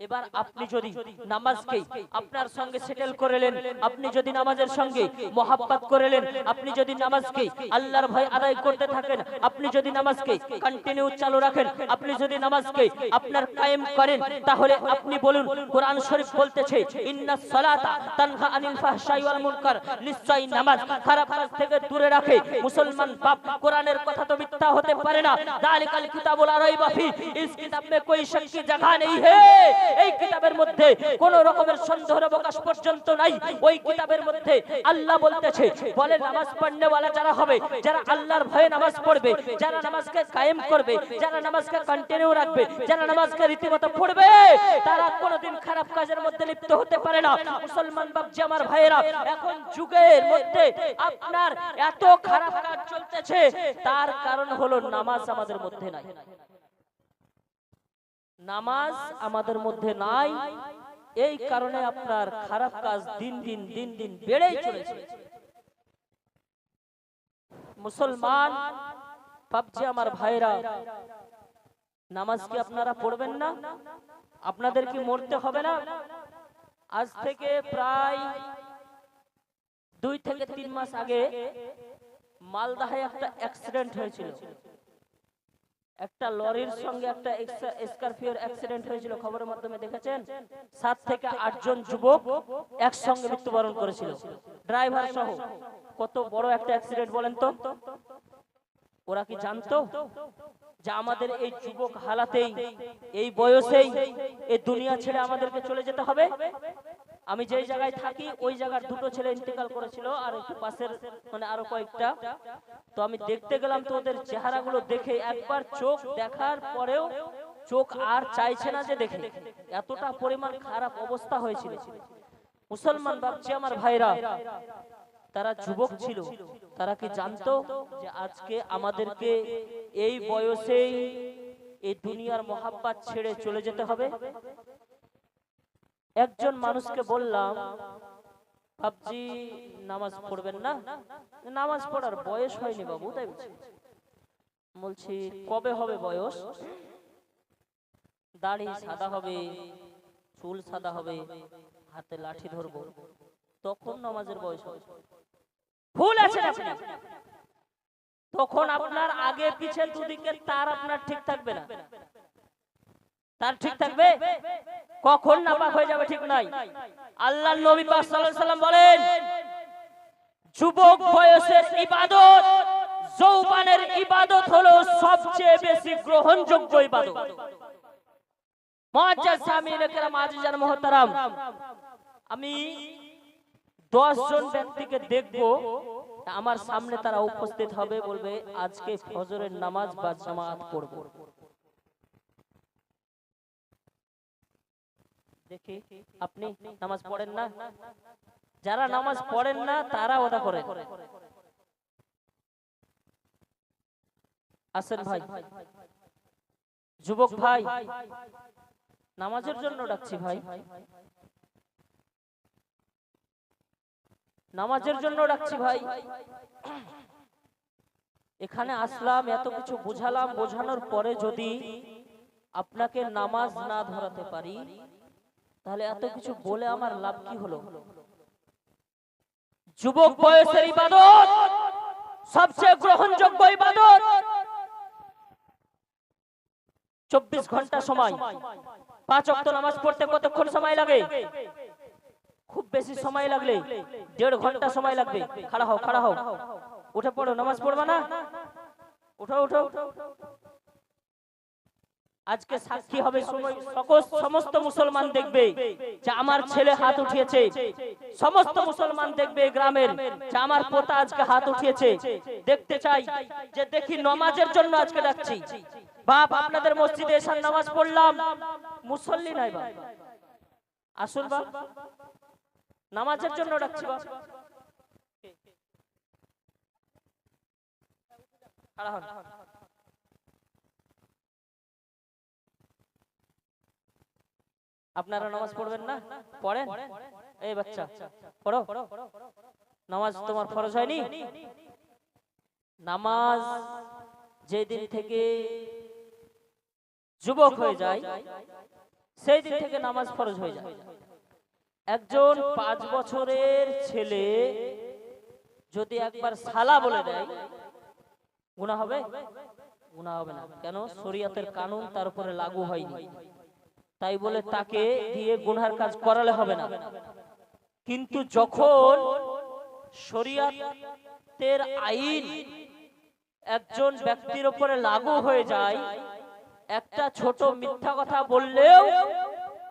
এবার আপনি যদি নামাজকে আপনার সঙ্গে সেটেল করেলেন আপনি যদি নামাজের সঙ্গে মোহাব্বত করেলেন আপনি যদি নামাজকে আল্লাহর ভয় আদায় করতে থাকেন আপনি যদি নামাজকে কন্টিনিউ চালু রাখেন আপনি যদি নামাজকে আপনার কায়েম করেন তাহলে আপনি বলুন কোরআন শরীফ বলতেছে ইন্নাস সালাতা তানহা আনিল ফাহশাই ওয়াল মুনকার নিশ্চয়ই নামাজ খারাপ কাজ থেকে দূরে রাখে মুসলমান পাপ কোরআনের কথা তো মিথ্যা হতে পারে না। দালিকাল কিতাবুল আরাইবা ফি ইস কিতাব মে কোই শক কি জায়গা নেই। হে এই কিতাবের মধ্যে কোন রকমের সন্দেহের অবকাশ পর্যন্ত নাই। ওই কিতাবের মধ্যে আল্লাহ বলতেছে, বলে নামাজ পড়নে ওয়ালা যারা হবে, যারা আল্লাহর ভয়ে নামাজ পড়বে, যারা নামাজকে কায়েম করবে, যারা নামাজকে কন্টিনিউ রাখবে, যারা নামাজকে রীতিমতো পড়বে, তারা কোনোদিন খারাপ কাজের মধ্যে লিপ্ত হতে পারে না। মুসলমান বাপজি আমার ভাইয়েরা, এখন যুগের মধ্যে আপনার এত খারাপ কাজ চলতেছে, তার কারণ হলো নামাজ আমাদের মধ্যে নাই। নামাজ আমাদের মধ্যে নাই। এই কারণে আপনার খারাপ কাজ দিন দিন দিন দিন বেড়েই চলেছে। মুসলমান পাবজি আমার ভাইরা, নামাজ কি আপনারা পড়বেন না? আপনাদের কি মরতে হবে না? আজ থেকে প্রায় দুই থেকে তিন মাস আগে মালদাহে একটা অ্যাক্সিডেন্ট হয়েছিল। একটা লরির সঙ্গে একটা স্করপিওর অ্যাক্সিডেন্ট হয়েছিল খবরের মাধ্যমে দেখেছেন? সাত থেকে আটজন যুবক একসঙ্গে মৃত্যুবরণ করেছিল। ড্রাইভার সহ। কত বড় একটা অ্যাক্সিডেন্ট বলেন তো? ওরা কি জানতো? যে আমাদের এই যুবক হালাতেই এই বয়সেই এই দুনিয়া ছেড়ে আমাদেরকে চলে যেতে হবে? আমি যেই জায়গায় থাকি, ওই জায়গার দুটো ছেলে ইন্তেকাল করেছিল আর একটু পাশের মানে আরও কয়েকটা। তো আমি দেখতে গেলাম তো ওদের চেহারাগুলো দেখে একবার চোখ দেখার পরেও চোখ আর চাইছে না যে দেখে। এতটা পরিমাণ খারাপ অবস্থা হয়েছিল। মুসলমান ভাবছি আমার ভাইরা, তারা যুবক ছিল। তারা কি জানতো যে আজকে আমাদেরকে এই বয়সেই এই দুনিয়ার মহাব্বাত ছেড়ে চলে যেতে হবে? একজন মানুষকে বললাম ভাবছি নামাজ পড়বেন না? নামাজ পড়ার বয়স হয়নি বাবু তাই বলছি। বলছি কবে হবে বয়স? দাড়ি সাদা হবে চুল সাদা হবে হাতে লাঠি ধরবো। তখন নামাজের বয়স হবে। ভুল আছে আপনি তখন আপনার আগে পিছে দুদিকে তার আপনার ঠিক থাকবে না। তার ঠিক থাকবে? কখন নাপাক হয়ে যাবে ঠিক নাই? আল্লাহ নবী পাক সাল্লাল্লাহু সাল্লাম বলেন, যুবক বয়সের ইবাদত, যৌবনের ইবাদত হলো সবচেয়ে বেশি গ্রহণযোগ্য ইবাদত। মুআজ্জাজ জামিলে کرام আজিজান মুহতারাম, আমি দশ জন ব্যক্তিকে দেখব, আমার সামনে তারা উপস্থিত হবে, বলবে, আজকে ফজরের নামাজ বা জামাত পড়ব। দেখি আপনি নামাজ পড়েন না? যারা নামাজ পড়েন না তারা ওটা করেন। আসেন ভাই। যুবক ভাই নামাজের জন্য ডাকছি ভাই। নামাজের জন্য ডাকছি ভাই। এখানে আসলাম এত কিছু বুঝালাম বোঝানোর পরে যদি আপনাকে নামাজ না ধরাতে পারি তাহলে এত কিছু বলে আমার লাভ কি হলো? যুবক বয়সের ইবাদত সবচেয়ে গ্রহণযোগ্য ইবাদত। চব্বিশ ঘণ্টা সময় পাঁচ অক্ট নামাজ পড়তে কতক্ষণ সময় লাগে? খুব বেশি সময় লাগলে দেড় ঘণ্টা সময় লাগবে। খাড়া হও খাড়া হও। উঠে পড়ো নামাজ পড়বা না? উঠো উঠো। আজকে সাক্ষী হবে সমস্ত মুসলমান দেখবে যে আমার ছেলে হাত উঠিয়েছে সমস্ত মুসলমান দেখবে গ্রামের যে আমার পোতা আজকে হাত উঠিয়েছে। দেখতে চাই যে দেখি নমাজের জন্য আজকে ডাকছি বাপ আপনাদের মসজিদে এসার নামাজ পড়লাম। মুসল্লি নাই বাপ। আসুন বাপ। নামাজের জন্য ডাকছি বাপ। খাড়া হন। আপনারা নামাজ পড়বেন না? পড়েন? এই বাচ্চা পড়ো। নামাজ তোমার ফরজ হয়নি? নামাজ যেদিন থেকে যুবক হয়ে যায় সেই দিন থেকে নামাজ ফরজ হয়ে যায়। একজন পাঁচ বছরের ছেলে যদি একবার সালা বলে দেয় গুণা হবে? গুণা হবে না। কেন? শরিয়াতের কানুন তার উপরে লাগু হয়নি। তাই বলে তাকে দিয়ে গুনহার কাজ করালে হবে না। কিন্তু যখন শরিয়াতের আইন একজন ব্যক্তির উপরে লাগু হয়ে যায় একটা ছোট মিথ্যা কথা বললেও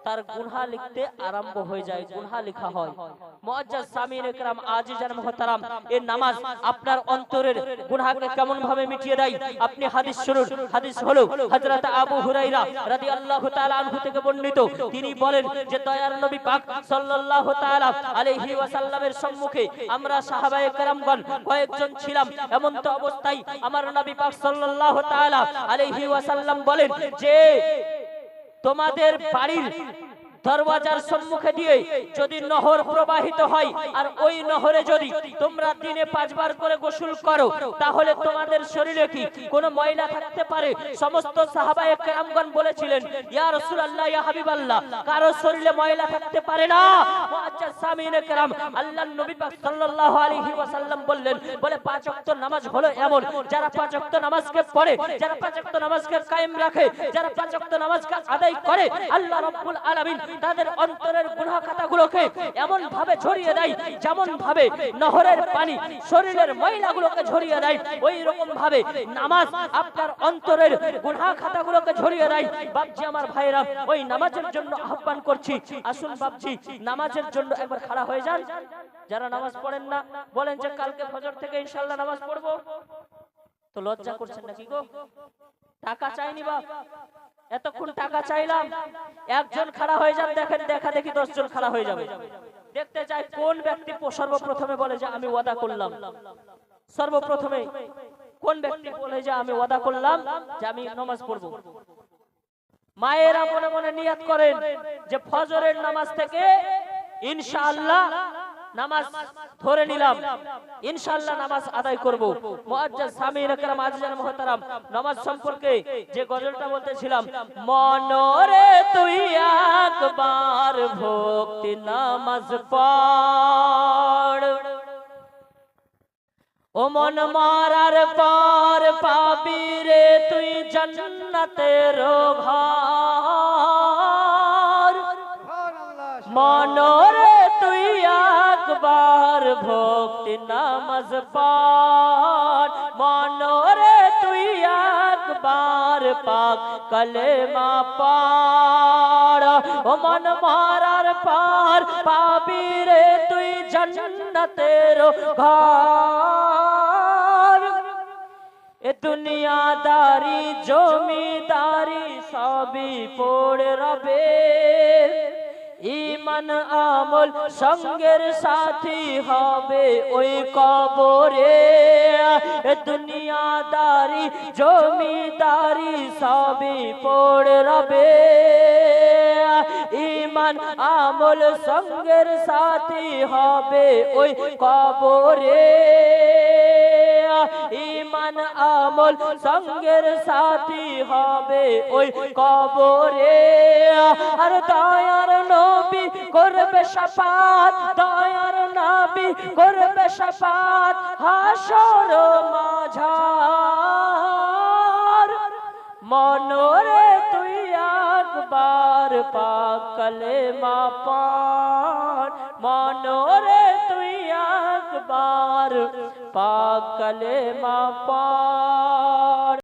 তার গুনহা লিখতে আরম্ভ হয়ে যায়, গুনহা লেখা হয়। সামিন একরাম আজিজান মুহতারাম এই নামাজ আপনার অন্তরের কেমন ভাবে মিটিয়ে দেয়? আপনি হাদিস শুনুন। হাদিস হলো হযরত আবু হুরাইরা রাদিয়াল্লাহু তাআলা আনহু থেকে বর্ণিত। তিনি বলেন যে, দয়ার নবী পাক সাল্লাল্লাহু তাআলা আলাইহি ওয়াসাল্লামের সম্মুখে আমরা সাহাবায়ে কয়েকজন ছিলাম। এমন তো অবস্থায় আমার নবী পাক সাল্লাল্লাহু তাআলা আলাইহি ওয়াসাল্লাম বলেন যে তোমাদের বাড়ির দরওয়াজার সম্মুখে দিয়ে যদি নহর প্রবাহিত হয়, আর ওই নহরে যদি তোমরা দিনে পাঁচবার করে গোসল করো, তাহলে তোমাদের শরীরে কি কোনো ময়লা থাকতে পারে? সমস্ত সাহাবায়ে কেরামগণ বলেছিলেন, ইয়া রাসূলুল্লাহ, ইয়া হাবিবাল্লাহ, কারও শরীরে ময়লা থাকতে পারে না? মুআজ্জাজ সামিনে কেরাম, আল্লাহর নবী পাক সাল্লাল্লাহু আলাইহি ওয়াসাল্লাম বললেন, বলে পাঁচ ওয়াক্ত নামাজ হলো এমন, যারা পাঁচ ওয়াক্ত নামাজকে পড়ে, যারা পাঁচ ওয়াক্ত নামাজকে কায়েম রাখে, যারা পাঁচ ওয়াক্ত নামাজকে আদায় করে, আল্লাহ রাব্বুল আলামিন তাদের অন্তরের গুনাহ খাতাগুলোকে এমন ভাবে ঝরিয়ে দেয় যেমন ভাবে নহরের পানি শরীরের ময়লাগুলোকে ঝরিয়ে দেয় ওই রকম ভাবে নামাজ আপনার অন্তরের গুনাহ খাতাগুলোকে ঝরিয়ে দেয়। বাপজি আমার ভাইরা ওই নামাজের জন্য আহ্বান করছি। আসুন বাপজি, নামাজের জন্য একবার খাড়া হয়ে যান। যারা নামাজ পড়েন না, বলেন যে কালকে ফজর থেকে ইনশাআল্লাহ নামাজ পড়ব। তো লজ্জা করছেন নাকি গো? টাকা চাইনি বাপ। এতক্ষণ টাকা চাইলাম একজন খাড়া হয়ে যান দেখেন দেখা দেখি দশজন খাড়া হয়ে যাবে। দেখতে চাই কোন ব্যক্তি সর্বপ্রথমে বলে যে আমি ওয়াদা করলাম। সর্বপ্রথমে কোন ব্যক্তি বলে যে আমি ওয়াদা করলাম যে আমি নামাজ পড়ব? মায়েরা মনে মনে নিয়াত করেন যে ফজরের নামাজ থেকে ইনশাআল্লাহ নামাজ ধরে নিলাম। ইনশাআল্লাহ নামাজ আদায় করব। মুআজ্জাজ সামির আকরাম আজিজান মুহতারাম নামাজ সম্পর্কে যে গজলটা বলতেছিলাম মনরে তুই একবার ভক্তি নামাজ পড়। ও মন মারার পার পাবি রে তুই জন্নতের ঘর মনরে ভক্তি নামাজ পার মনরে তুই একবার পাক কলেমা পার। ও মন মারার পার, পাবি রে তুই জন্নতের ঘর। এ দুনিয়াদারি, জমিদারি সবই পড়ে রবে। ইমান আমল সঙ্গের সাথী হবে ওই কবরে। দুনিয়াদারি, জমিদারি সবই পড়ে রবে ইমান আমল সঙ্গের সাথী হবে ওই কবরে। আমল সঙ্গের সাথী হবে ওই কবরে। আর দয়ার নবী করবে সাফাত, দয়ার নবী করবে সাফাত হাসর মাঝার। মনরে তুই একবার পাকলে মা পান। মনরে তুই একবার পাকলে মা পান